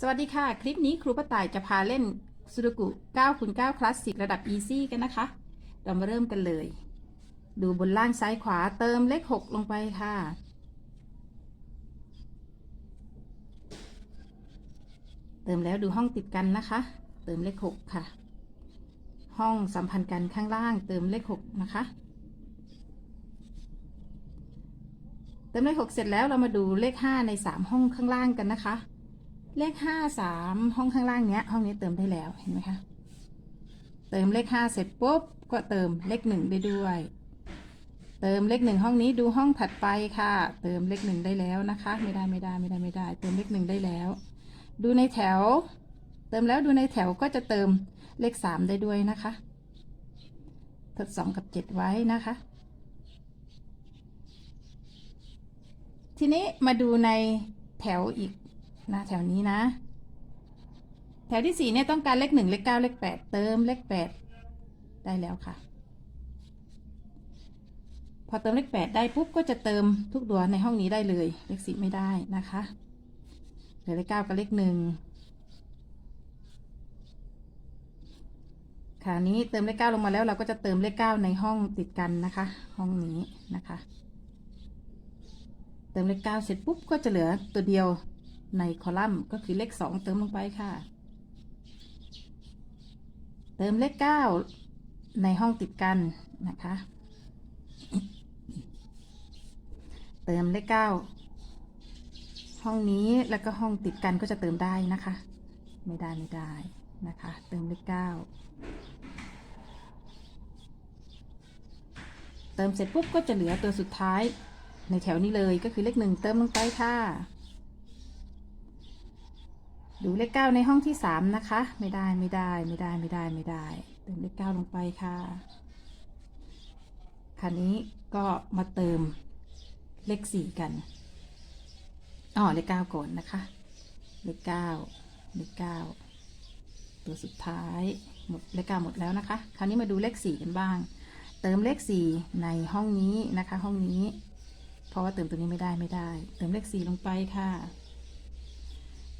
สวัสดีค่ะ คลิปนี้ครูป้าต่ายจะพาเล่นซูด o กุ9คูณ9คลาสสิกระดับ Easy กันนะคะ เรามาเริ่มกันเลย ดูบนล่างซ้ายขวาเติมเลข 6 ลงไปค่ะ เติมแล้วดูห้องติดกันนะคะ เติมเลข 6 ค่ะ ห้องสัมพันธ์กันข้างล่างเติมเลข 6 นะคะ เติมเลข 6 เสร็จแล้วเรามาดูเลข 5 ใน 3 ห้องข้างล่างกันนะคะ เลขห้าสามห้องข้างล่างเนี้ย ห้องนี้เติมได้แล้วเห็นไหมคะ เติมเลขห้าเสร็จปุ๊บก็เติมเลขหนึ่งได้ด้วย เติมเลขหนึ่งห้องนี้ดูห้องถัดไปค่ะ เติมเลขหนึ่งได้แล้วนะคะ ไม่ได้ไม่ได้ไม่ได้ไม่ได้ เติมเลขหนึ่งได้แล้ว ดูในแถว เติมแล้วดูในแถวก็จะเติมเลขสามได้ด้วยนะคะทดสองกับเจ็ดไว้นะคะ ทีนี้มาดูในแถวอีก นะแถวนี้นะ แถวที่สี่เนี่ยต้องการเลขหนึ่งเลขเก้าเลขแปดเติมเลขแปดได้แล้วค่ะ พอเติมเลขแปดได้ปุ๊บก็จะเติมทุกตัวในห้องนี้ได้เลย เลขสิบไม่ได้นะคะเหลือเลขเก้ากับเลขหนึ่งคราวนี้เติมเลขเก้าลงมาแล้วเราก็จะเติมเลขเก้าในห้องติดกันนะคะ ห้องนี้นะคะ เติมเลขเก้าเสร็จปุ๊บก็จะเหลือตัวเดียว ในคอลัมน์ก็คือเลขสองเติมลงไปค่ะ เติมเลขเก้าในห้องติดกันนะคะ เติมเลขเก้าห้องนี้แล้วก็ห้องติดกันก็จะเติมได้นะคะ ไม่ได้ไม่ได้นะคะ เติมเลขเก้าเติมเสร็จปุ๊บก็จะเหลือตัวสุดท้ายในแถวนี้เลยก็คือเลขหนึ่งเติมลงไปค่ะ ดูเลขเก้าในห้องที่สามนะคะ ไม่ได้ไม่ได้ไม่ได้ไม่ได้ไม่ได้เติมเลขเก้าลงไปค่ะคราวนี้ก็มาเติมเลขสี่กันอ๋อเลขเก้าก่อนนะคะ เลขเก้าเลขเก้าตัวสุดท้ายหมดเลขเก้าหมดแล้วนะคะ คราวนี้มาดูเลขสี่กันบ้าง เติมเลขสี่ในห้องนี้นะคะ ห้องนี้ เพราะว่าเติมตัวนี้ไม่ได้ไม่ได้ เติมเลขสี่ลงไปค่ะ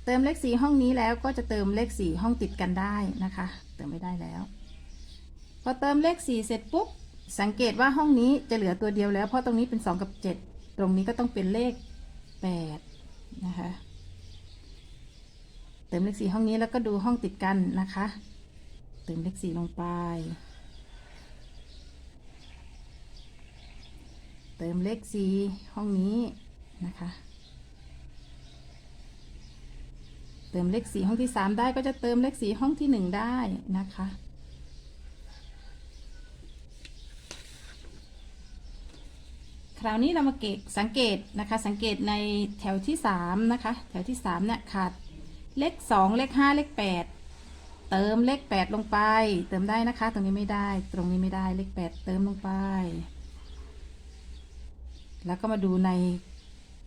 เติมเลขสี่ห้องนี้แล้วก็จะเติมเลขสี่ห้องติดกันได้นะคะ เติมไม่ได้แล้ว พอเติมเลขสี่เสร็จปุ๊บสังเกตว่าห้องนี้จะเหลือตัวเดียวแล้วเพราะตรงนี้เป็นสองกับเจ็ดตรงนี้ก็ต้องเป็นเลขแปดนะคะเติมเลขสี่ห้องนี้แล้วก็ดูห้องติดกันนะคะ เติมเลขสี่ลงไป เติมเลขสี่ห้องนี้นะคะ เติมเลขสี่ห้องที่สามได้ก็จะเติมเลขสี่ห้องที่หนึ่งได้นะคะ คราวนี้เรามาเก็บสังเกตนะคะ สังเกตในแถวที่สามนะคะ แถวที่สามเนี่ยขาดเลขสองเลขห้าเลขแปดเติมเลขแปดลงไป เติมได้นะคะ ตรงนี้ไม่ได้ ตรงนี้ไม่ได้เลขแปดเติมลงไป แล้วก็มาดูใน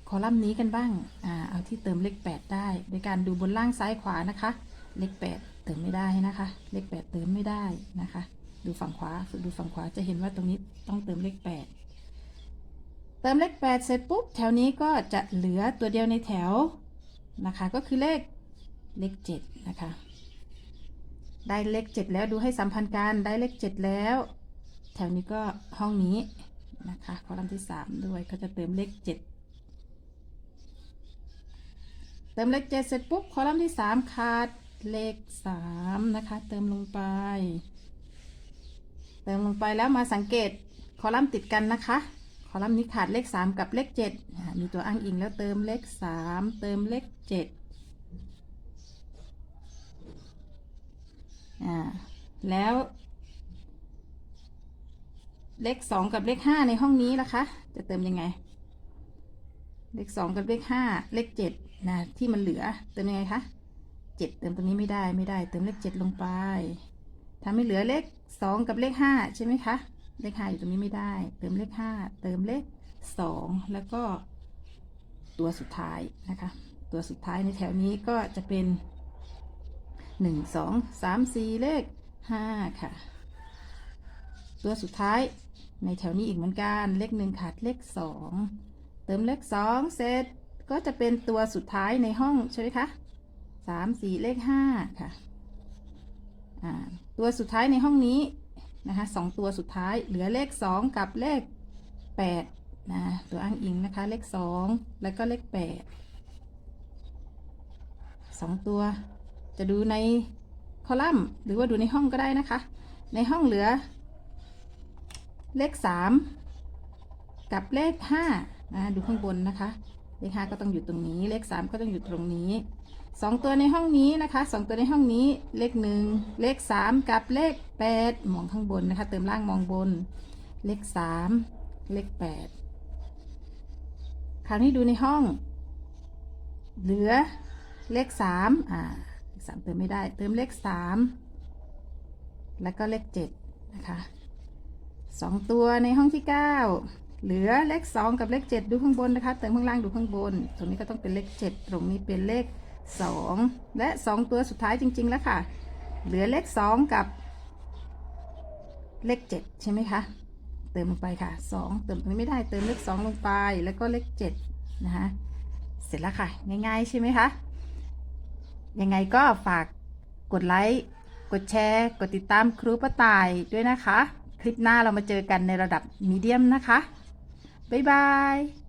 คอลัมน์นี้กันบ้างอ่าเอาที่เติมเลข 8 ได้ โดยการดูบนล่างซ้ายขวานะคะ เลข 8 เติมไม่ได้นะคะ เลข 8 เติมไม่ได้นะคะ ดูฝั่งขวาดูฝั่งขวาจะเห็นว่าตรงนี้ต้องเติมเลข 8 เติมเลข 8 เสร็จปุ๊บแถวนี้ก็จะเหลือตัวเดียวในแถวนะคะ ก็คือเลขเลข 7 นะคะ ได้เลข 7 แล้วดูให้สัมพันธ์กันได้เลข 7 แล้ว แถวนี้ก็ห้องนี้นะคะ คอลัมน์ที่ 3 ด้วยก็จะเติมเลข 7 เติมเลขเจ็ดเสร็จปุ๊บคอลัมน์ที่สามขาดเลขสามนะคะ เติมลงไป เติมลงไปแล้วมาสังเกตคอลัมน์ติดกันนะคะ คอลัมน์นี้ขาดเลขสามกับเลขเจ็ดมีตัวอ้างอิงแล้วเติมเลขสามเติมเลขเจ็ดอ่าแล้วเลขสองกับเลขห้าในห้องนี้ล่ะคะ จะเติมยังไง เลขสองกับเลขห้าเลขเจ็ดนะที่มันเหลือเติมยังไงคะเจ็ดเติมตรงนี้ไม่ได้ไม่ได้ เติมเลขเจ็ดลงไปทำให้เหลือเลขสองกับเลขห้าใช่ไหมคะเลขห้าอยู่ตรงนี้ไม่ได้ เติมเลขห้าเติมเลขสองแล้วก็ ตัวสุดท้ายนะคะ ตัวสุดท้ายในแถวนี้ก็จะเป็นหนึ่งสองสามสี่เลขห้าค่ะ ตัวสุดท้ายในแถวนี้อีกเหมือนกัน เลขหนึ่งขาดเลขสอง เติมเลขสองเสร็จก็จะเป็นตัวสุดท้ายในห้องใช่ไหมคะสามสี่เลขห้าค่ะ ตัวสุดท้ายในห้องนี้นะคะสองตัวสุดท้ายเหลือเลขสองกับเลขแปดนะตัวอ้างอิงนะคะเลขสองแล้วก็เลขแปดสองตัว จะดูในคอลัมน์ หรือว่าดูในห้องก็ได้นะคะ ในห้องเหลือ เลขสามกับเลขห้า ดูข้างบนนะคะ เลขห้าก็ต้องอยู่ตรงนี้ เลขสามก็ต้องอยู่ตรงนี้สองตัวในห้องนี้นะคะสองตัวในห้องนี้เลขหนึ่งเลขสามกับเลขแปดมองข้างบนนะคะ เติมล่างมองบน เลขสามเลขแปดคราวนี้ดูในห้อง เหลือเลขสามอ่าเลขสามเติมไม่ได้ เติมเลขสามแล้วก็เลขเจ็ดนะคะสองตัวในห้องที่เก้า เหลือเลขสองกับเลขเจ็ดดูข้างบนนะคะเติมข้างล่างดูข้างบน ตรงนี้ก็ต้องเป็นเลขเจ็ดตรงนี้เป็นเลขสองและสองตัวสุดท้ายจริง ๆ แล้วค่ะ เหลือเลขสองกับเลขเจ็ดใช่ไหมคะ เติมลงไปค่ะสองเติมตรงนี้ไม่ได้เติมเลขสองลงไปแล้วก็เลขเจ็ดนะคะเสร็จแล้วค่ะ ง่ายๆ ใช่ไหมคะ ยังไงก็ฝากกดไลค์กดแชร์ กดติดตามครูป้าต่ายด้วยนะคะ คลิปหน้าเรามาเจอกันในระดับมีเดียมนะคะ บ๊ายบาย